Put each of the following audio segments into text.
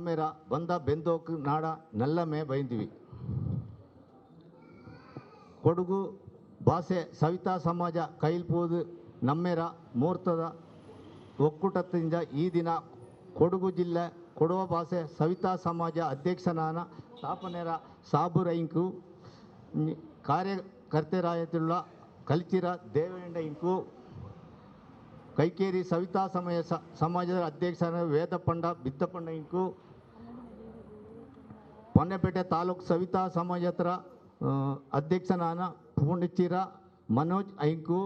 ನಮ್ಮೆರ ಬಂದ ಬೆಂದೋಕು ನಾಡ ನಲ್ಲಮೆ ಬೈಂದಿವಿ. ಕೊಡಗು ಭಾಷೆ ಸವಿತಾ ಸಮಾಜ ಕೈಲ್ಪೋದು ನಮ್ಮೆರ ಮೂರ್ತದ ಒಕ್ಕೂಟದಿಂದ ಈ ದಿನ ಕೊಡಗು ಜಿಲ್ಲೆ ಕೊಡವ ಭಾಷೆ ಸವಿತಾ ಸಮಾಜ ಅಧ್ಯಕ್ಷನಾನ ಸ್ಥಾಪನೆರ ಸಾಬುರೈಂಕು ರೈಂಕು ಕಾರ್ಯಕರ್ತೆರಾಯತುಳ್ಳ ಕಲ್ಚಿರ ದೇವೇಂಡ ಇಂಕು, ಕೈಕೇರಿ ಸವಿತಾ ಸಮಯ ಸ- ಸಮಾಜದ ಅಧ್ಯಕ್ಷನ ವೇದಪಂಡ ಇಂಕು ಪೊನ್ನೆಪೇಟೆ ತಾಲೂಕು ಸವಿತಾ ಸಮಾಜ ಹತ್ರ ಆ, ಅಧ್ಯಕ್ಷನಾನ ಪುಂಡಿಚಿರ ಮನೋಜ್ ಐಂಕು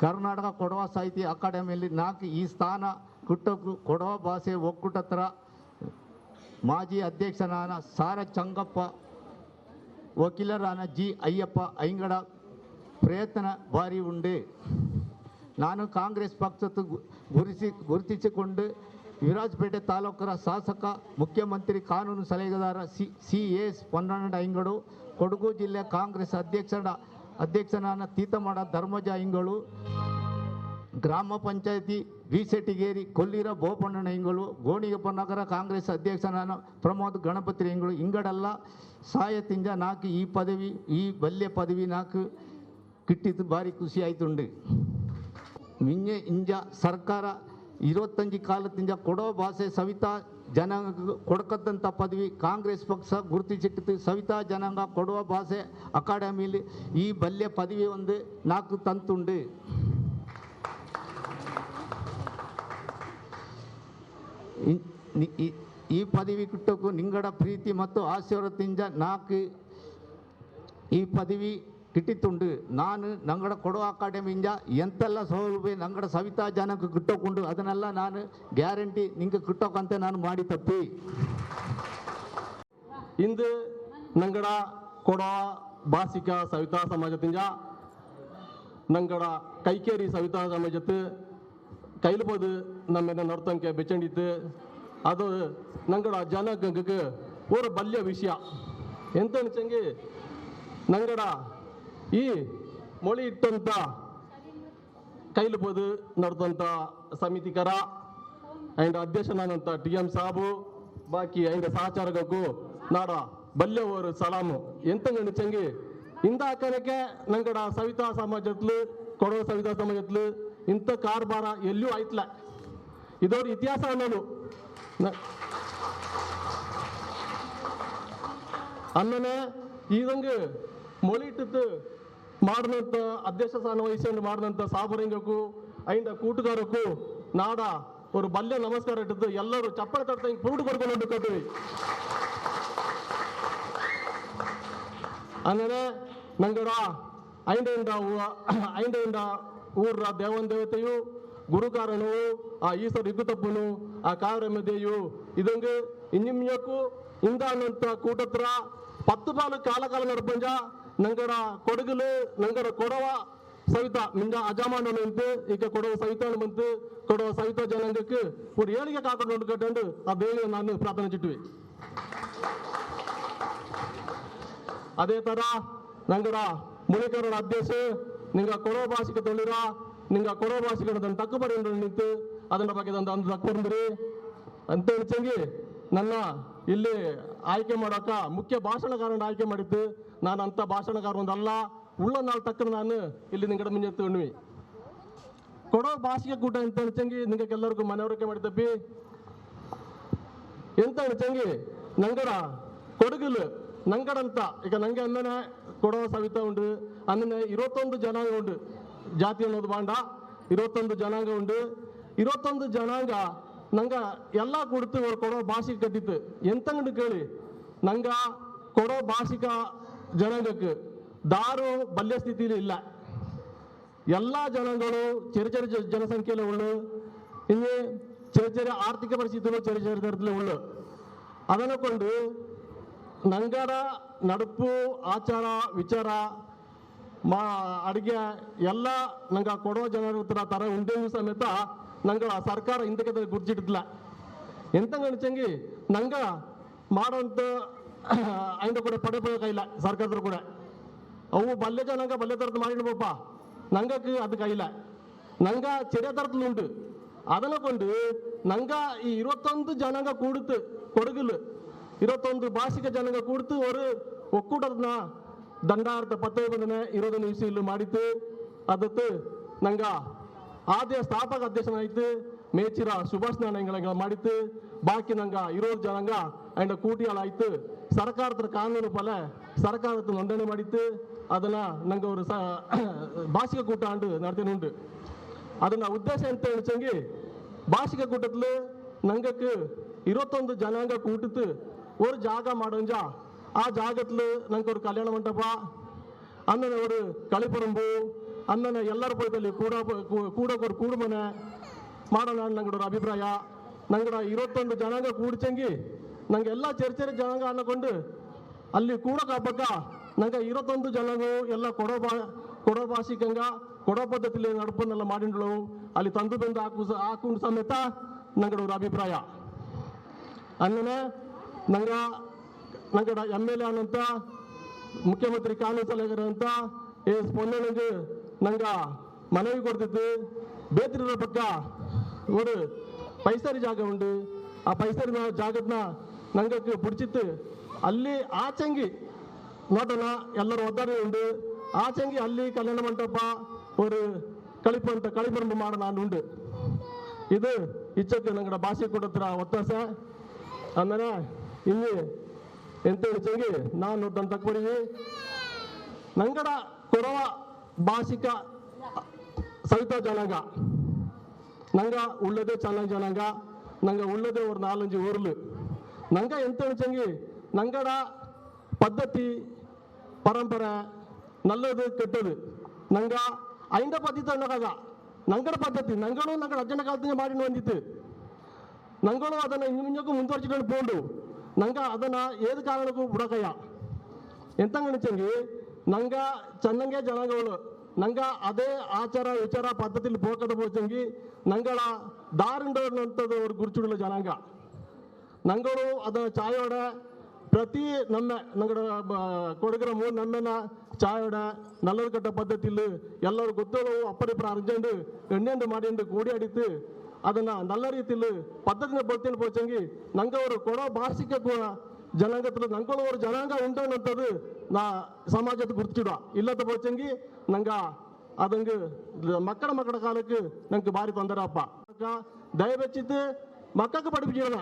ಕರ್ನಾಟಕ ಕೊಡವ ಸಾಹಿತ್ಯ ಅಕಾಡೆಮಿಯಲ್ಲಿ ನಾಲ್ಕು ಈ ಸ್ಥಾನ ಕುಟ್ಟಕ್ಕೂ ಕೊಡವ ಭಾಷೆ ಒಕ್ಕೂಟ ಹತ್ರ ಮಾಜಿ ಅಧ್ಯಕ್ಷನಾನ ಸಾರ ಚಂಗಪ್ಪ ವಕೀಲರಾನ ಜಿ ಅಯ್ಯಪ್ಪ ಐಂಗಡ ಪ್ರಯತ್ನ ಭಾರಿ ಉಂಡು ನಾನು ಕಾಂಗ್ರೆಸ್ ಪಕ್ಷದ ಗುರುಸಿ, ಗುರುತಿಸಿಕೊಂಡು ವಿರಾಜಪೇಟೆ ತಾಲೂಕರ ಶಾಸಕ, ಮುಖ್ಯಮಂತ್ರಿ ಕಾನೂನು ಸಲಹೆಗಾರ ಸಿ ಸಿ ಎಸ್ ಪೊನ್ನಣ್ಣ ಐಂಗಡು ಕೊಡಗು ಜಿಲ್ಲೆ ಕಾಂಗ್ರೆಸ್ ಅಧ್ಯಕ್ಷರ, ಅಧ್ಯಕ್ಷನಾದ ತೀತಮಾಡ ಧರ್ಮಜ ಇಂಗಳು, ಗ್ರಾಮ ಪಂಚಾಯತಿ ವಿಸೆಟಿಗೇರಿ ಕೊಲ್ಲಿರ ಬೋಪಣ್ಣನ ಇಂಗಳು, ಗೋಣಿಗಪ್ಪ ನಗರ ಕಾಂಗ್ರೆಸ್ ಅಧ್ಯಕ್ಷನಾದ ಪ್ರಮೋದ್ ಗಣಪತಿ ಇಂಗಳು ಇಂಗಡೆಲ್ಲ ಸಾಯತಿಂಜ ನಾಲ್ಕು ಈ ಪದವಿ, ಈ ಬಲ್ಯ ಪದವಿ ನಾಲ್ಕು ಕಿಟ್ಟಿದ್ದು ಭಾರಿ ಖುಷಿ ಮಿಂಜೆ ಇಂಜ ಸರ್ಕಾರ ഇരുപത്തഞ്ച് ಕಾಲದಿಂದ ಕೊಡೋ ಭಾಷೆ ಸವಿತಾ ಜನಾಂಗ ಕೊಡಕತ್ತಂಥ ಪದವಿ ಕಾಂಗ್ರೆಸ್ ಪಕ್ಷ ಗುರುತಿಸಿಟ್ಟು ಸವಿತಾ ಜನಾಂಗ ಕೊಡುವ ಭಾಷೆ ಅಕಾಡೆಮಿಲಿ ಈ ಬಲ್ಯ ಪದವಿ ಒಂದು ನಾಲ್ಕು ತಂತುಂಡು. ಈ ಪದವಿ ಕಿಟ್ಟಕ್ಕೂ ನಿಂಗಡ ಪ್ರೀತಿ ಮತ್ತು ಆಶೀರ್ವಾದದಿಂದ ನಾಲ್ಕು ಈ ಪದವಿ ಕಿಟ್ಟಿತ್ತುಂಡು ನಾನು ನಂಗಡ ಕೊಡುವ ಅಕಾಡೆಮಿಯಿಂದ ಎಂತೆಲ್ಲ ಸೌಲಭ್ಯ ನಂಗಡ ಸವಿತಾ ಜನಕ್ಕೆ ಕಿಟ್ಟೋಕೊಂಡು ಅದನ್ನೆಲ್ಲ ನಾನು ಗ್ಯಾರಂಟಿ ನಿಂಗೆ ಕಿಟ್ಟೋಕಂತ ನಾನು ಮಾಡಿ ತಪ್ಪಿ ಇಂದು ನಂಗಡ ಕೊಡ ಭಾಷಿಕ ಸವಿತಾ ಸಮಾಜದಿಂದ ನಂಗಡ ಕೈಕೇರಿ ಸವಿತಾ ಸಮಾಜತ್ತು ಕೈಲ್ಬೋದು ನಮ್ಮೆಲ್ಲ ನರ್ತಂಕೆ ಬೆಚ್ಚಂಡಿತ್ತು ಅದು ನಂಗಡ ಜನಗಂಗಕ್ಕೆ ஒரு ಬಲ್ಯ ವಿಷಯ ಎಂತ ಅನ್ಸಂಗೆ ನಂಗಡ ಈ ಮೊಳಿ ಇಟ್ಟಂಥ ಕೈಲುಬೋದು ನಡೆದಂತ ಸಮಿತಿಕರ ಆ್ಯಂಡ್ ಅಧ್ಯಕ್ಷನಾದಂಥ ಟಿ ಎಂ ಸಾಬು, ಬಾಕಿ ಆ್ಯಂಡ್ ಸಹಚಾರಗೂ ನಾಡ ಬಲ್ಯವರು ಸಲಾಮು. ಎಂತ ಚಂಗಿ? ಇಂಥ ಕರಕ್ಕೆ ನಂಗಡ ಸವಿತಾ ಸಮಾಜದ್ಲು, ಕೊಡವ ಸವಿತಾ ಸಮಾಜದ್ಲು ಇಂಥ ಕಾರ್ಬಾರ ಎಲ್ಲಿಯೂ ಆಯ್ತಲ್ಲ ಇದವ್ರ ಇತಿಹಾಸ ಅನ್ನೋದು. ಅನ್ನನೇ ಈದಂಗೆ ಮೊಳಿಟ್ಟಿದ್ದು ಮಾಡಿದಂಥ ಅಧ್ಯಕ್ಷ ಸ್ಥಾನ ವಹಿಸಿಕೊಂಡು ಮಾಡಿದಂಥ ಸಾಬರಿಂಗಕ್ಕೂ ಐಂದ ಕೂಟುಗಾರಕ್ಕೂ ನಾಡ ஒரு ಬಲ್ಯ ನಮಸ್ಕಾರ ಇಟ್ಟಿದ್ದು ಎಲ್ಲರೂ ಚಪ್ಪಳ ತಡ್ತಾ ಹಿಂಗೆ ಪುರುಡು ಕೊಡ್ಕೊಂಡು ಕಟ್ವಿ ಅಂದರೆ ನಂಗಡ ಐಂಡೆಯಿಂದ ಐಂಡೆಯಿಂದ ಊರ ದೇವನ್ ದೇವತೆಯು ಗುರುಕಾರಣವು ಆ ಈಶ್ವರ ಇಗ್ಗುತಪ್ಪನು ಆ ಕಾವ್ರಮದೆಯು ಇದಂಗೆ ಇನ್ನಿಮ್ಯಕ್ಕೂ ಇಂದ ಅನ್ನಂತ ಕೂಟತ್ರ ಪತ್ತು ಬಾಲು ಕಾಲ ಕಾಲ ನಡ್ಪಂಜ ನಂಗಡ ಕೊಡಗಲು, ನಂಗರ ಕೊಡವ ಸಹಿತ ನಿಂಗ ಅಜಮಾನ ನಿಂತು ಈಗ ಕೊಡವ ಸಹಿತ ಬಂತು ಕೊಡವ ಸಹಿತ ಜನಾಂಗಕ್ಕೆ ஒரு ಏಳಿಗೆ ಕಾಕೊಂಡು ಕಟ್ಟಂಡು ಆ ದೇವಿಯ ನಾನು ಪ್ರಾರ್ಥನೆ ಅದೇ ತರ ನಂಗರ ಮುನಿಕರಣ ಅಧ್ಯಕ್ಷ, ನಿಂಗ ಕೊಡೋ ಭಾಷೆಗೆ ತೊಳಿರ ನಿಂಗ ಕೊಡೋ ಭಾಷೆಗೆ ಅದನ್ನು ತಕ್ಕ ಬಡಿ ನಿಂತು, ಅದನ್ನ ಬಗ್ಗೆ ಒಂದು ಅಂದು ಅಂತ ಹೆಚ್ಚಂಗಿ ನನ್ನ ಇಲ್ಲಿ ಆಯ್ಕೆ ಮಾಡೋಕ ಮುಖ್ಯ ಭಾಷಣಕಾರನ ಆಯ್ಕೆ ಮಾಡಿದ್ದು ನಾನು ಅಂತ ಭಾಷಣಕಾರ ಒಂದಲ್ಲ ಉಳ್ಳ ನಾಲ್ ತಕ್ಕ ನಾನು ಇಲ್ಲಿ ನಿಂಗಡ ಮುಂಜೆ ತಗೊಂಡ್ವಿ ಕೊಡೋ ಭಾಷೆಗೆ ಕೂಟ ಅಂತ ಹೆಚ್ಚಂಗಿ ನಿಂಗೆಲ್ಲರಿಗೂ ಮನವರಿಕೆ ಮಾಡಿದ್ದಪ್ಪಿ ಎಂತ ಚಂಗಿ? ನಂಗಡ ಕೊಡಗಲು ನಂಗಡಂತ ಈಗ ನಂಗೆ ಅನ್ನನೆ ಕೊಡೋ ಸವಿತಾ ಉಂಡು ಅನ್ನನೆ ಇರುವತ್ತೊಂದು ಜನಾಂಗ ಉಂಡು. ಜಾತಿ ಅನ್ನೋದು ಬಾಂಡ. ಇರುವತ್ತೊಂದು ಜನಾಂಗ ಉಂಡು. ಇರುವತ್ತೊಂದು ಜನಾಂಗ ನಂಗ ಎಲ್ಲ ಕೊಡ್ತು ಅವ್ರು ಕೊಡೋ ಭಾಷೆಗೆ ಕಟ್ಟಿತ್ತು ಎಂತಂಗಂಡು ಕೇಳಿ ನಂಗ ಕೊಡೋ ಭಾಷಿಕ ಜನಾಂಗಕ್ಕೆ ದಾರು ಬಲ್ಯ ಸ್ಥಿತಿಲಿ ಇಲ್ಲ ಎಲ್ಲ ಜನಾಂಗಗಳು ചെറിയ ചെറിയ ജ- ಜನಸಂಖ್ಯೆಯಲ್ಲಿ ಉಳ್ಳು ಇನ್ನು ചെറിയ ചെറിയ ಆರ್ಥಿಕ ಪರಿಸ್ಥಿತಿಗಳು ചെറിയ ചെറിയ ತರದಲ್ಲಿ ಉಳ್ಳು ಅದನ್ನು ಕೊಂಡು ನಂಗಡ ನಡುಪು ಆಚಾರ ವಿಚಾರ ಮಾ ಅಡುಗೆ ಎಲ್ಲ ನಂಗೆ ಕೊಡೋ ಜನರ ಹತ್ರ ತರ ಉಂಡೆವು ಸಮೇತ ನಂಗೆ ಸರ್ಕಾರ ಹಿಂದಕ್ಕೆ ಗುರ್ಜಿಟ್ಟಿಲ್ಲ ಎಂತ ಗಣಿಸಂಗಿ ನಂಗ ಮಾಡೋಂಥ ಐಂದ ಕೂಡ ಪಡೆ ಇಲ್ಲ ಸರ್ಕಾರದ ಕೂಡ ಅವು ಬಲ್ಲೆ ಜನಾಂಗ ಬಲ್ಲೆ ತರದ್ದು ಮಾಡಿಡ್ಬೋಪ್ಪ ನಂಗಕ್ಕೆ ಅದು ಕೈಲ ನಂಗ ചെറിയ തരത്തിലുണ്ട് ಅದನ್ನ കൊണ്ട് ನಂಗ ಈ ഇരുപത്തൊന്ന് ജനങ്ങ കൂടുത്ത് കൊടുക്കല് ഇരുപത്തൊന്ന് ഭാഷിക ജനങ്ങ കൂടുത്ത് ഒരു ಒಕ್ಕೂಟದನ್ನ ದಂಡಾರ್ಥ ಪತ್ತೊಂಬತ್ತನೇ ಇರೋದನ್ನ ಇಸಿಲು ಮಾಡಿತ್ತು ಅದತ್ತು ನಂಗ ಆದ್ಯ ಸ್ಥಾಪಕ ಅಧ್ಯಕ್ಷನಾಯ್ತು ಮೇಚಿರ ಸುಭಾಷ್ ನಾಣಯಗಳ ಮಾಡಿತ್ತು ಬಾಕಿ ನಂಗ ಇರೋದು ಜನಾಂಗ ಅಂಡ್ ಕೂಟಿಯಾಳಾಯ್ತು ಸರ್ಕಾರದ ಕಾನೂನು ಫಲ ಸರ್ಕಾರದ ನೋಂದಣಿ ಮಾಡಿತ್ತು ಅದನ್ನ ನಂಗೆ ಅವರು ಸ ಭಾಷಿಕ ಕೂಟ ಅಂಡು ನಡೆದೇನುಂಟು ಅದನ್ನ ಉದ್ದೇಶ ಎಂತ ಹೇಳಿಸಂಗಿ ಭಾಷಿಕ கூட்டத்தில் நங்களுக்கு இருபத்தொந்து ஜனாங்க கூட்டுத்து ஒரு ஜாகா மாடஞ்சா ಆ ಜಾಗತ್ಲು ನಂಗೆ ஒரு ಕಲ್ಯಾಣ ಮಂಟಪ ಅಂದನೆ ஒரு ಕಳಿಪರಂಬು ಅನ್ನನ ಎಲ್ಲರ ಬೈದಲ್ಲಿ ಕೂಡ ಕೂಡೋಕೋರು ಕೂಡುಮನೆ ಮಾಡೋಣ ನಂಗೆ ಅಭಿಪ್ರಾಯ. ನಂಗಡ ಇರುವತ್ತೊಂದು ಜನಾಂಗ ಕೂಡ್ಚಂಗಿ, ನಂಗೆ ಎಲ್ಲ ಚರ್ಚೆರೆ ಜನಾಂಗ ಅನ್ನಕೊಂಡು ಅಲ್ಲಿ ಕೂಡಕ ಹಬ್ಬಕ್ಕ ನಂಗೆ ಇವತ್ತೊಂದು ಜನಾಂಗವು ಎಲ್ಲ ಕೊಡೋ ಬಾ ಕೊಡೋ ಭಾಷಿಕಂಗ, ಕೊಡೋ ಪದ್ಧತಿಲಿ ನಡ್ಪನ್ನೆಲ್ಲ ಮಾಡಿಂಡ್ಳು. ಅಲ್ಲಿ ತಂದು ಬಂದು ಹಾಕು ಹಾಕೊಂಡು ಸಮೇತ ನಂಗಡೋರ ಅಭಿಪ್ರಾಯ. ಅನ್ನನೇ ನಂಗೆ, ನಂಗಡ ಎಂ ಎಲ್ ಎ ಅನ್ನಂತ ಮುಖ್ಯಮಂತ್ರಿ ಕಾನೂನು ಸಲಹೆಗಾರ ಅಂತ ಎಸ್. ನಂಗ ಮನವಿ ಕೊಡ್ತಿತ್ತು ಬೇತಿರ ಪಕ್ಕ ஒரு ಪೈಸರಿ ಜಾಗ ಉಂಡು ಆ ಪೈಸರಿನ ಜಾಗದ್ನ ನಂಗಕ್ಕೆ ಪುಡ್ಚಿತ್ತು ಅಲ್ಲಿ ಆಚಂಗಿ ನೋಟನ ಎಲ್ಲರೂ ಒದ್ದಾಡಿ ಉಂಡು ಆಚಂಗಿ ಅಲ್ಲಿ ಕಲ್ಯಾಣ ಮಂಟಪ ஒரு ಕಳಿಪು ಅಂತ ಕಳಿಪರಂಬು ಮಾಡ ನಾನು ಉಂಡು ಇದು ಇಚ್ಚಕ್ಕೆ ನಂಗಡ ಭಾಷೆ ಕೊಡತ್ರ ಒತ್ತಾಸ ಆಮೇಲೆ ಇಲ್ಲಿ ಎಂತ ಹೇಳಿಚಂಗಿ ನಾನು ತನ್ನ ತಕ್ಬರಿಗೆ ನಂಗಡ ಕೊರವ ಭಾಷಿಕ ಸವಿತಾ ಜನಾಂಗ ನಂಗ ಉಳ್ಳದೇ ಚೆನ್ನಾಗಿ ಜನಾಂಗ ನಂಗ ಉಳ್ಳದೇ ஒரு நாலஞ்சு ஊர்ல ನಂಗ ಎಂತ ಹೇಳಿಚಂಗಿ ನಂಗಡ ಪದ್ಧತಿ ಪರಂಪರೆ ನಲ್ಲದು ಕೆಟ್ಟದು ನಂಗ ಐಂದ ಪದ್ಧತಿ ಅನ್ನೋಕಾಗ ನಂಗಡ ಪದ್ಧತಿ ನಂಗಳು ನಂಗಡ ಅಜ್ಜನ ಕಾಲದಿಂದ ಮಾಡಿ ಹೊಂದಿತ್ತು ನಂಗಳು ಅದನ್ನ ಇನ್ನೊಂದು ಮುಂದುವರ್ಸಿಕೊಂಡು పోండు ನಂಗ ಅದನ್ನ ಏದು ಕಾರಣಕ್ಕೂ ಬಿಡಕಯ್ಯ ಎಂತ ಗಣಿಚಂಗಿ ನಂಗ ಚೆನ್ನಾಗೆ ಜನಗಳು ನಂಗ ಅದೇ ಆಚಾರ ವಿಚಾರ ಪದ್ಧತಿಲಿ ಪೋಕದ ಪೋಚಂಗಿ ನಂಗಳ ದಾರಿಂಡೋರ್ನಂಥದ್ದು ಅವ್ರು ಗುರುಚುಗಳ ಜನಾಂಗ ನಂಗಳು ಅದನ್ನು ಚಾಯೋಡ ಪ್ರತಿ ನಮ್ಮ ನಂಗಡ ಕೊಡಗರ ಮೂರು ನಮ್ಮೆನ ಚಾಯೋಡ ನಲ್ಲದ ಕಟ್ಟ ಪದ್ಧತಿಲಿ ಎಲ್ಲರೂ ಗೊತ್ತೋಳು ಅಪ್ಪರಿಬ್ಬರು ಅರ್ಜೆಂಡು ಎಣ್ಣೆಂದು ಮಾಡಿಂದು ಕೂಡಿ ಅಡಿತು ಅದನ್ನು ನಲ್ಲ ರೀತಿಲಿ ಪದ್ಧತಿನ ಬರ್ತೀನಿ ಪೋಚಂಗಿ ನಂಗೆ ಅವರು ಕೊಡೋ ಭಾಷಿಕ ಜನಾಂಗದಲ್ಲಿ ನಂಗಳು ಒಂದು ಜನಾಂಗ ಉಂಟು ಅನ್ನೋಂಥದ್ದು ನಾ ಸಮಾಜದ ಗುರ್ತಿಡ ಇಲ್ಲದ ಪೋಚಂಗಿ ನಂಗೆ ಅದಂಗೆ ಮಕ್ಕಳ ಮಕ್ಕಳ ಕಾಲಕ್ಕೆ ನಂಗೆ ಭಾರಿ ತೊಂದರೆ ಅಪ್ಪ ದಯವೆಚ್ಚಿತ್ತು ಮಕ್ಕಕ್ಕೆ ಪಡಿಪಿಸಿದ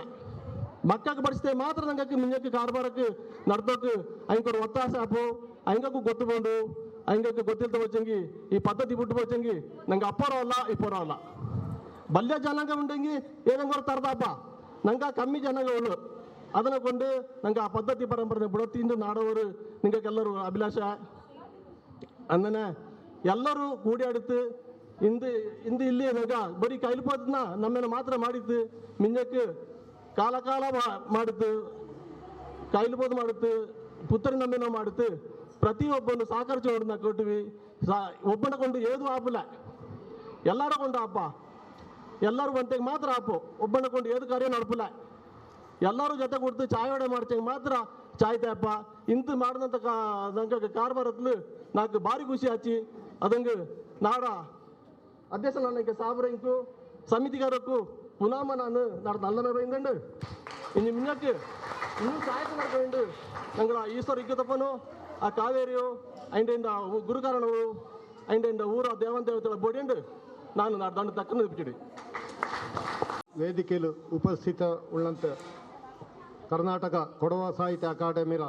ಮಕ್ಕಕ್ಕೆ ಪಡಿಸಿದೆ ಮಾತ್ರ ನಂಗೆ ಮುಂದಕ್ಕೆ ಕಾರ್ಬಾರಕ್ಕೆ ನಡ್ದಕ್ಕೆ ಅಂಕ ಒತ್ತಾಸೆ ಅಪ್ಪು ಅಂಗಕ್ಕೂ ಗೊತ್ತುಕೊಂಡು ಅಂಗಕ್ಕೆ ಗೊತ್ತಿಲ್ದ ಪೋಚಂಗಿ ಈ ಪದ್ಧತಿ ಬಿಟ್ಟು ಪೋಚಂಗಿ ನಂಗೆ ಅಪ್ಪರೋ ಅಲ್ಲ ಇಪ್ಪರೋ ಅಲ್ಲ ಬಲ್ಯ ಜನಾಂಗ ಉಂಡಂಗಿ ಏನಂಗೆ ತರ್ದಪ್ಪ ನಂಗೆ ಕಮ್ಮಿ ಜನಾಂಗ ಉಳ್ಳು ಅದನ್ನ ಕೊಂಡು ನಂಗೆ ಆ ಪದ್ಧತಿ ಪರಂಪರೆ ಬಿಡತ್ತಿಂದು ನಾಡವರು ನಿಂಗೆಲ್ಲರೂ ಅಭಿಲಾಷ. ಅಂದನೆ, ಎಲ್ಲರೂ ಕೂಡಿಯಾಡಿತು ಇಂದು ಇಂದು ಇಲ್ಲಿ ನಗ ಬರೀ ಕೈಲ್ಪದನ್ನ ನಮ್ಮನ್ನು ಮಾತ್ರ ಮಾಡಿತ್ತು. ಮಿಂಜಕ್ಕೆ ಕಾಲ ಕಾಲ ಮಾಡಿತ್ತು. ಕೈಲಿಪೋದು ಮಾಡಿತ್ತು ಪುತ್ತರಿ ನಮ್ಮೇನೋ ಮಾಡಿತ್ತು. ಪ್ರತಿಯೊಬ್ಬನು ಸಹಕರಿಸೋಡನ್ನ ಕೊಟ್ಟಿವಿ ಸಾ- ಒಬ್ಬನ ಕೊಂಡು ಏದು ಆಪಲ್ಲ. ಎಲ್ಲರೂ ಕೊಂಡು ಅಪ್ಪ ಎಲ್ಲರೂ ಒಂತೆಗೆ ಮಾತ್ರ ಆಪು. ಒಬ್ಬನ ಕೊಂಡು ಏದು ಕಾರ್ಯ ನಡಪಲ್ಲ. ಎಲ್ಲರೂ ಜೊತೆ ಕೊಡ್ತು ಚಾಯ್ ಒಡೆ ಮಾಡ್ತೇವೆ. ಮಾತ್ರ ಚಾಯ್ತಾಯಪ್ಪ ಇಂತ ಮಾಡಿದಂಥ ನಂಗೆ ಕಾರ್ಬಾರತ್ಲು నాకు ಭಾರಿ ಖುಷಿ ಆಚಿ, ಅದಂಗೆ ನಾಡ ಅಧ್ಯಕ್ಷ ನನಗೆ ಸಾಬ್ರ ಇಂಕು ಸಮಿತಿಗಾರಕ್ಕೂ ಪುನಾಮ ನಾನು ನಾಡ ನಲ್ಲನ ಬೈಂದಂಡು. ಇನ್ನು ಮುನ್ನಕ್ಕೆ ಇನ್ನೂ ಸಹಾಯಕ ನಡ್ಕೊಂಡು ನಂಗಳ ಈಶ್ವರ ಇಕ್ಕಿದಪ್ಪನು ಆ ಕಾವೇರಿಯು ಐಂಡಿಂದ ಗುರುಕಾರಣವು ಐಂಡಿಂದ ಊರ ದೇವನ್ ದೇವತೆಗಳ ಬೋಡಿಂಡು ನಾನು ನಾಡ ದಂಡ ತಕ್ಕ ಇಪ್ಪಿಡಿ ವೇದಿಕೆಯಲ್ಲಿ ಉಪಸ್ಥಿತ ಉಳ್ಳಂತ ಕರ್ನಾಟಕ ಕೊಡವ ಸಾಹಿತ್ಯ ಅಕಾಡೆಮಿರ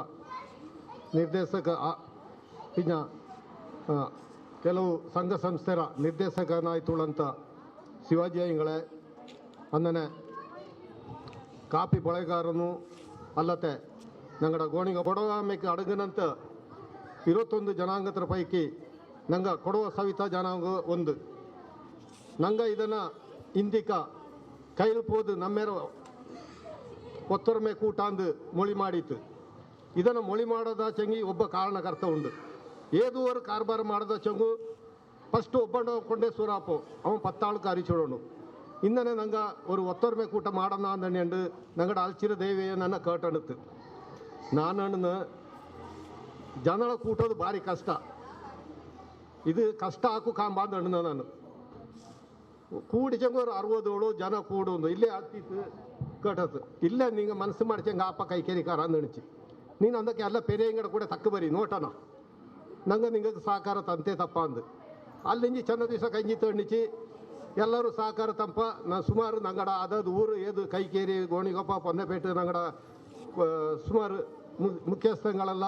ನಿರ್ದೇಶಕ ಇನ್ನ ಕೆಲವು ಸಂಘ ಸಂಸ್ಥೆರ ನಿರ್ದೇಶಕನಾಯ್ತುಳಂತ ಶಿವಾಜಿ ಅಯ್ಯಂಗಳೇ ಅಂದನೆ ಕಾಪಿ ಬಳೆಗಾರನು ಅಲ್ಲತೆ ನಂಗಡ ಗೋಣಿಗ ಕೊಡವ ಆಮೇಲೆ ಅಡಗನಂತ ಇರುವತ್ತೊಂದು ಜನಾಂಗತರ ಪೈಕಿ ನಂಗೆ ಕೊಡವ ಸವಿತಾ ಜನಾಂಗ ಒಂದು. ನಂಗ ಇದನ್ನು ಇಂದಿಕ ಕೈಲ್ಪೋದು ಪೋದು ನಮ್ಮೇರ ಕೊತ್ತರ್ಮೆ ಕೂಟ ಅಂದು ಮೊಳಿ ಮಾಡಿತ್ತು. ಇದನ್ನು ಮೊಳಿ ಮಾಡದ ಚಂಗಿ ಒಬ್ಬ ಕಾರಣಕರ್ತ ಉಂಡು. ಏದುವರು ಕಾರ್ಬಾರ ಮಾಡದ ಚಂಗು ಫಸ್ಟ್ ಒಬ್ಬಣ್ಣ ಕೊಂಡೇ ಸುರಾಪು. ಅವನು ಪತ್ತಾಳಕ್ಕೆ ಕಾರಿ ಚೋಡೋಣು ನಂಗೆ ಅವರು ಒತ್ತೊರ್ಮೆ ಕೂಟ ಮಾಡೋಣ ಅಂದಣ್ಣ ಎಂಡು ನಂಗಡ ಅಲ್ಚಿರ ದೇವಿಯ ನನ್ನ ಕಟ್ಟಣತ್ತು ನಾನಣ್ಣ ಜನರ ಕೂಟೋದು ಭಾರಿ ಕಷ್ಟ. ಇದು ಕಷ್ಟ ಹಾಕು ಕಾಂಬಾ ಅಂದಣ್ಣ ನಾನು. ಕೂಡಿ ಚಂಗು ಅರವತ್ತೇಳು ಜನ ಕೂಡೋದು. ಇಲ್ಲೇ ಆಗ್ತಿತ್ತು. ಆಗ್ತಿತ್ತು ಕಟ್ಟತ್ತು ಇಲ್ಲೇ ನಿಂಗೆ ಮನಸ್ಸು ಮಾಡ್ಚಂಗ ಆಪ ಕೈ ಕೆರಿಕಾರ ಅಂದಣಿಚಿ ನೀನು ಅಂದಕ್ಕೆ ಎಲ್ಲ ಪೆರಿಯಂಗಡ ಕೂಡ ತಕ್ಕ ಬರಿ ನೋಟನ ನಂಗೆ ನಿಂಗೆ ಸಹಕಾರ ತಂತೆ ತಪ್ಪ ಅಂದು ಅಲ್ಲಿಂಜಿ ಚೆನ್ನ ದಿವಸ ಕೈಂಜಿ ತಣ್ಣಿಚಿ ಎಲ್ಲರೂ ಸಹಕಾರ ತಂಪ ನಾ ಸುಮಾರು ನಂಗಡ ಅದದು ಊರು ಏದು ಕೈಕೇರಿ ಗೋಣಿಗೊಪ್ಪ ಪೊನ್ನೆಪೇಟೆ ನಂಗಡ ಆ, ಸುಮಾರು ಮು- ಮುಖ್ಯಸ್ಥಗಳೆಲ್ಲ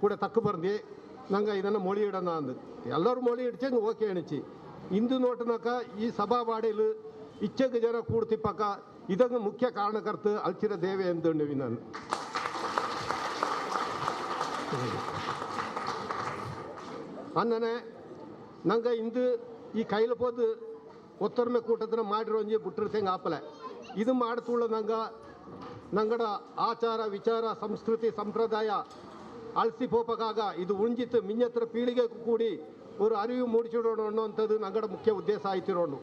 ಕೂಡ ತಕ್ಕ ಬರ್ದಿ ನಂಗೆ ಇದನ್ನು ಮೊಳಿ ಇಡೋಣ ಅಂದು ಎಲ್ಲರೂ ಮೊಳಿ ಇಡ್ಚಂಗೆ ಓಕೆ ಎಣಿಚಿ ಇಂದು ನೋಟನಕ ಈ ಸಭಾ ಬಾಡಿಲು ಇಚ್ಚಗೆ ಜನ ಕೂಡ್ತಿಪ್ಪಕ ಇದನ್ನು ಮುಖ್ಯ ಕಾರಣಕರ್ತ ಅಲ್ಚಿರ ದೇವೆ ಎಂದುಂಡಿವಿ ನಾನು ಅನ್ನನೆ ನಂಗೆ ಇಂದು ಈ ಕೈಲು ಪೋದು ಒತ್ತರ್ಮೆ ಕೂಟದ್ರ ಮಾಡಿರೋ ಒಂಜಿ ಬಿಟ್ಟಿರ್ತಂಗೆ ಆಪಲೆ ಇದು ಮಾಡ್ತುಳ್ಳ ನಂಗೆ ನಂಗಡ ಆಚಾರ ವಿಚಾರ ಸಂಸ್ಕೃತಿ ಸಂಪ್ರದಾಯ ಅಳಿಸಿ ಪೋಪಗಾಗ ಇದು ಉಂಜಿತ್ತು ಮಿಂಜತ್ರ ಪೀಳಿಗೆ ಕೂಡಿ ஒரு ಅರಿವು ಮೂಡಿಸಿಡೋಣ ಅನ್ನೋಂಥದ್ದು ನಂಗಡ ಮುಖ್ಯ ಉದ್ದೇಶ ಆಯ್ತಿರೋಣ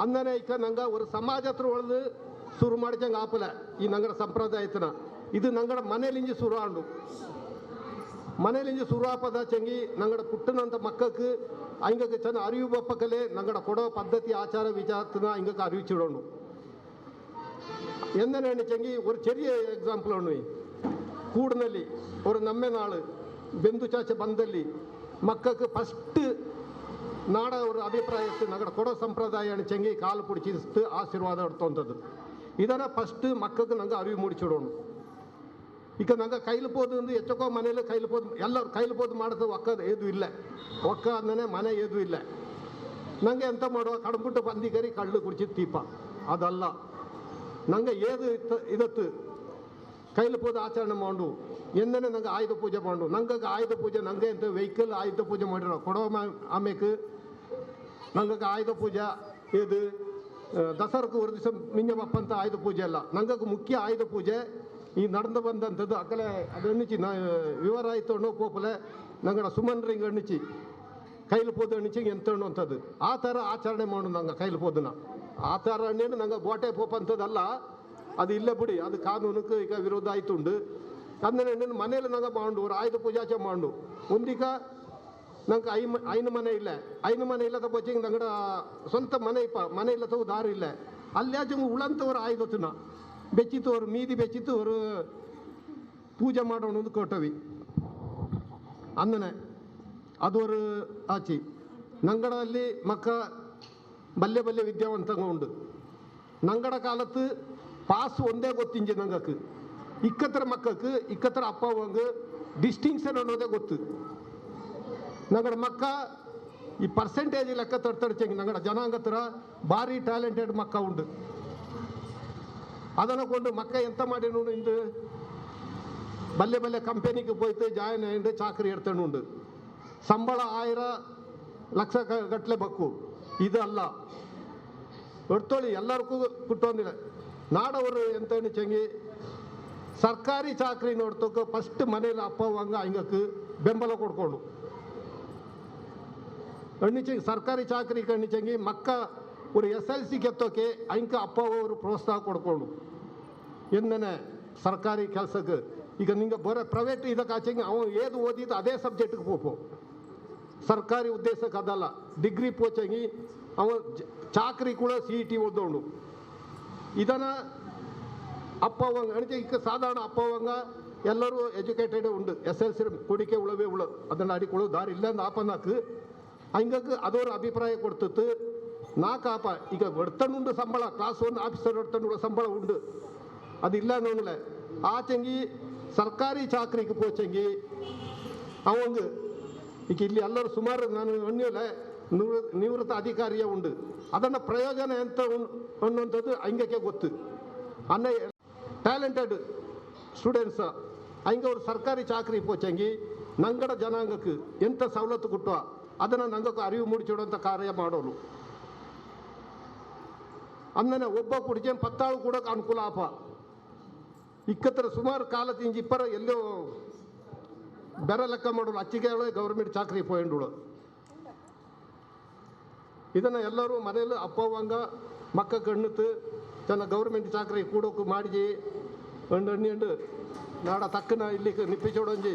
ಅಂದನೇ ಈಗ ನಂಗೆ ಒಂದು ಸಮಾಜತ್ರ ಒಳದು ಶುರು ಮಾಡಿದಂಗೆ ಆಪಲ ಈ ನಂಗಡ ಸಂಪ್ರದಾಯತನ ಇದು ನಂಗಡ ಮನೇಲಿಂಜಿ ಶುರು ಆಂಡು ಮನೇಲಿಂಜಿ ಶುರು ಆಪದ ಚಂಗಿ ನಂಗಡ ಪುಟ್ಟನಂತ ಮಕ್ಕಕ್ಕೆ ಅಂಗಕ್ಕೆ ಚೆನ್ನ ಅರಿವು ಬಪ್ಪಕಲೆ ನಂಗಡ ಕೊಡೋ ಪದ್ಧತಿ ಆಚಾರ ವಿಚಾರತನ ಅಂಗಕ್ಕೆ ಅರಿವು ಚಿಡೋಣು ಎಂದನೇ ಚಂಗಿ ಒಂದು ಚೆರಿಯ ಎಕ್ಸಾಂಪಲ್ ಉಣ್ಣು கூடுனலி ஒரு நம்ம நாள் பெந்து சாச்ச பந்தல்லி மக்களுக்கு ஃபஸ்ட்டு ನಾಡ ಅವ್ರ ಅಭಿಪ್ರಾಯಕ್ಕೆ ನಗಡ ಕೊಡೋ ಸಂಪ್ರದಾಯ ಚೆಂಗಿ ಕಾಲು ಪುಡಿಚಿಸ್ತು ಆಶೀರ್ವಾದ ಹೊಡ್ತಂಥದ್ದು ಇದನ್ನ ಫಸ್ಟ್ ಮಕ್ಕಕ್ಕೆ ನಂಗೆ ಅರಿವು ಮೂಡಿಸಿಡೋಣ ಈಗ ನಂಗೆ ಕೈಲು ಪೋದು ಅಂದ್ರೆ ಎಚ್ಚಕೋ ಮನೇಲಿ ಕೈಲು ಪೋದು ಎಲ್ಲರೂ ಕೈಲು ಪೋದು ಮಾಡೋದು ಒಕ್ಕದ ಏದು ಇಲ್ಲ ಒಕ್ಕ ಅಂದನೆ ಮನೆ ಏದು ಇಲ್ಲ ನಂಗೆ ಎಂತ ಮಾಡುವ ಕಡ್ಬಿಟ್ಟು ಬಂದಿಗರಿ ಕಳ್ಳು ಕುಡಿಸಿದ ದೀಪ ಅದಲ್ಲ ನಂಗೆ ಏದು ಇತ್ತ ಇದತ್ತು ಕೈಲು ಪೂಜೆ ಆಚರಣೆ ಮಾಡು ಎಂದನೆ ನಂಗೆ ಆಯುಧ ಪೂಜೆ ಮಾಡು ನಂಗೆ ಆಯುಧ ಪೂಜೆ ನಂಗೆ ಅಂತ ವೆಹಿಕಲ್ ಆಯುಧ ಪೂಜೆ ಮಾಡಿರೋ ಕೊಡೋ ಆಮೇಲೆ ನಂಗೆ ಆಯುಧ ಪೂಜೆ ಇದು ಆ, ದಸರಕ್ಕೆ ಒಂದು ದಿವಸ ಮಿಂಜಮಪ್ಪ ಅಂತ ಆಯುಧ ಪೂಜೆ ಅಲ್ಲ ನಂಗೆ ಮುಖ್ಯ ಆಯುಧ ಪೂಜೆ ಈ ನಡೆದು ಬಂದಂಥದ್ದು ಅಕಲೆ ಅದನ್ನಿಚಿ ನಾ ವಿವರ ಆಯ್ತು ಅನ್ನೋ ಪೋಪಲೆ ನಂಗಡ ಸುಮನ್ರಿಂಗ್ ಅಣ್ಣಿಚಿ ಕೈಲು ಪೋದು ಅಣ್ಣಿಚಿ ಎಂತ ಅನ್ನುವಂಥದ್ದು ಆ ಥರ ಆಚರಣೆ ಮಾಡು ನಂಗೆ ಕೈಲು ಪೋದನ ಆ ಥರ ಹಣ್ಣೇನು ನಂಗೆ ಗೋಟೆ ಪೋಪ ಅಂಥದ್ದಲ್ಲ ಅದು ಇಲ್ಲ ಬಿಡಿ ಅದು ಕಾನೂನಕ್ಕೆ ಈಗ ವಿರೋಧ ಆಯ್ತುಂಡು ಅಂದ್ರೆ ನಿನ್ನ ಮನೇಲಿ ನಂಗೆ ಮಾಡು ஒரு ಆಯುಧ ಪೂಜಾಚೆ ಮಾಡು ಒಂದೀಗ ನಂಗೆ ಐ ಐನು ಮನೆ ಇಲ್ಲ ಐನು ಮನೆ ಇಲ್ಲದ ಬಚ್ಚಿಂಗ್ ನಂಗಡ ಸ್ವಂತ ಮನೆ ಇಪ್ಪ ಮನೆ ಇಲ್ಲದವು ದಾರು ಇಲ್ಲ ಅಲ್ಲಾಚು ಉಳಂತವ್ರು ಆಯ್ದೊತ್ತು ನಾ ಬೆಚ್ಚಿತ್ತವರು ಮೀದಿ ಬೆಚ್ಚಿತ್ತವರು ಪೂಜೆ ಮಾಡೋಣ ಒಂದು ಕೊಟ್ಟವಿ ಅಂದನೆ ಅದು ஒரு ಆಚಿ ನಂಗಡಲ್ಲಿ ಮಕ್ಕ ಬಲ್ಲೆ ಬಲ್ಲೆ ವಿದ್ಯಾವಂತಂಗ ಉಂಡು ನಂಗಡ ಕಾಲತ್ತು பாஸ் ஒன்றே கொத்திஞ்சு நாங்களுக்கு இக்கத்திர மக்களுக்கு இக்கத்திர அப்பாவுக்கு டிஸ்டிங்ஷன் ஒன்றதே கொத்து ನಗಡ ಮಕ್ಕ ಈ ಪರ್ಸೆಂಟೇಜ್ ಲೆಕ್ಕ ತಡ್ತಡ್ಚಂಗೆ ನಗಡ ಜನಾಂಗತರ ಭಾರಿ ಟ್ಯಾಲೆಂಟೆಡ್ ಮಕ್ಕ ಉಂಡು. ಅದನ್ನು ಕೊಂಡು ಮಕ್ಕ ಎಂತ ಮಾಡಿ ನೋಡು ಇಂದು? ಬಲ್ಲೆ ಬಲ್ಲೆ ಕಂಪೆನಿಗೆ ಹೋಯ್ತು ಜಾಯಿನ್ ಆಯ್ತು ಚಾಕರಿ ಎಡ್ತಾನು ಉಂಡು. ಸಂಬಳ ಆಯ್ರ ಲಕ್ಷ ಗಟ್ಟಲೆ ಬಕ್ಕು. ಇದು ಅಲ್ಲ ಒಡ್ತೋಳಿ ಎಲ್ಲರಿಗೂ ಕುಟ್ಟೊಂದಿಲ್ಲ. ನಾಡವರು ಎಂತ ಚಂಗಿ? ಸರ್ಕಾರಿ ಚಾಕರಿ ನೋಡ್ತಕ್ಕ ಫಸ್ಟ್ ಮನೇಲಿ ಅಪ್ಪ ಅವಂಗ ಹಿಂಗಕ್ಕೆ ಬೆಂಬಲ ಕೊಡ್ಕೊಂಡು. ಅಣ್ಣಿಚಂಗಿ ಸರ್ಕಾರಿ ಚಾಕರಿ ಕಣ್ಣಿಚಂಗಿ ಮಕ್ಕ ಅವರು ಎಸ್ ಎಲ್ ಸಿ ಕೆತ್ತೋಕೆ ಅಂಕ ಅಪ್ಪ ಅವರು ಪ್ರೋತ್ಸಾಹ ಕೊಡ್ಕೊಂಡು. ಎಂದನೆ ಸರ್ಕಾರಿ ಕೆಲಸಕ್ಕೆ. ಈಗ ನಿಂಗೆ ಬರೋ ಪ್ರೈವೇಟ್ ಇದಕ್ಕೆ ಆಚೆಗೆ ಅವನು ಏದು ಓದಿದ್ದು ಅದೇ ಸಬ್ಜೆಕ್ಟ್ಗೆ ಹೋಗೋ. ಸರ್ಕಾರಿ ಉದ್ದೇಶಕ್ಕೆ ಅದಲ್ಲ. ಡಿಗ್ರಿ ಪೋಚಂಗಿ ಅವ ಜ- ಚಾಕರಿ ಕೂಡ ಸಿ ಇ ಟಿ ಓದೋಣು ಇದನ್ನ ಅಪ್ಪವಂಗ ಅಣಿಕೆ ಸಾಧಾರಣ ಅಪ್ಪವಂಗ ಎಲ್ಲರೂ ಎಜುಕೇಟೆಡ್ ಉಂಡು. ಎಸ್ ಎಲ್ ಸಿ ಕೊಡಿಕೆ, ಉಳವೇ, ಉಳು. ಅದನ್ನು ಅಡಿಕೊಳ್ಳೋ ದಾರಿ ಇಲ್ಲ ಆಪನಾಕು ಹಂಗಾಗಿ ಅದೋರ ಅಭಿಪ್ರಾಯ ಕೊಡ್ತಿತ್ತು ನಾಕಾಪ ಈಗ ಒಡ್ತಣ್ಣುಂಡು ಸಂಬಳ ಕ್ಲಾಸ್ ಒನ್ ಆಫೀಸರ್ ಒಡ್ತಣ್ಣುಗಳ ಸಂಬಳ ಉಂಡು ಅದಿಲ್ಲ ನೋಡಲೆ ಆಚಂಗಿ ಸರ್ಕಾರಿ ಚಾಕರಿಗೆ ಪೋಚಂಗಿ ಅವಂಗ ಈಗ ಇಲ್ಲಿ ಎಲ್ಲರೂ ಸುಮಾರು ನಾನು ಅನ್ನಿಲ್ಲ ನಿವೃತ್ತ ಅಧಿಕಾರಿಯ ಉಂಡು ಅದನ್ನ ಪ್ರಯೋಜನ ಎಂತ ಉಂ- ಅನ್ನುವಂಥದ್ದು ಹಂಗಕ್ಕೆ ಗೊತ್ತು ಅನ್ನ ಟ್ಯಾಲೆಂಟೆಡ್ ಸ್ಟೂಡೆಂಟ್ಸ್ ಹಂಗೆ ಅವ್ರು ಸರ್ಕಾರಿ ಚಾಕರಿ ಪೋಚಂಗಿ ನಂಗಡ ಜನಾಂಗಕ್ಕೆ ಎಂತ ಸವಲತ್ತು ಕೊಟ್ಟುವ ಅದನ್ನು ನಂದಕ್ಕೂ ಅರಿವು ಮೂಡಿಸಿಡುವಂಥ ಕಾರ್ಯ ಮಾಡೋನು. ಅಂದನೆ ಒಬ್ಬ ಕುಡಿಕೆ ಪತ್ತಾಳು ಕೂಡ ಅನುಕೂಲ ಆಪ. ಇಕ್ಕತ್ತರ ಸುಮಾರು ಕಾಲದಿಂದ ಇಪ್ಪರ ಎಲ್ಲೋ ಬೆರ ಲೆಕ್ಕ ಮಾಡೋಳು. ಅಚ್ಚಿಗೆ ಗೌರ್ಮೆಂಟ್ ಚಾಕ್ರಿ ಪೋಯಿಂಡುಳು. ಇದನ್ನ ಎಲ್ಲರೂ ಮನೆಯಲ್ಲಿ ಅಪ್ಪವಂಗ ಮಕ್ಕ ಕಣ್ಣುತ್ತು ತನ್ನ ಗೌರ್ಮೆಂಟ್ ಚಾಕ್ರಿ ಕೂಡೋಕು ಮಾಡಿ ಹಣ್ಣು ಹಣ್ಣು ನಾಡ ತಕ್ಕನ ಇಲ್ಲಿ ನಿಪ್ಪಿಸೋಡೊಂಜಿ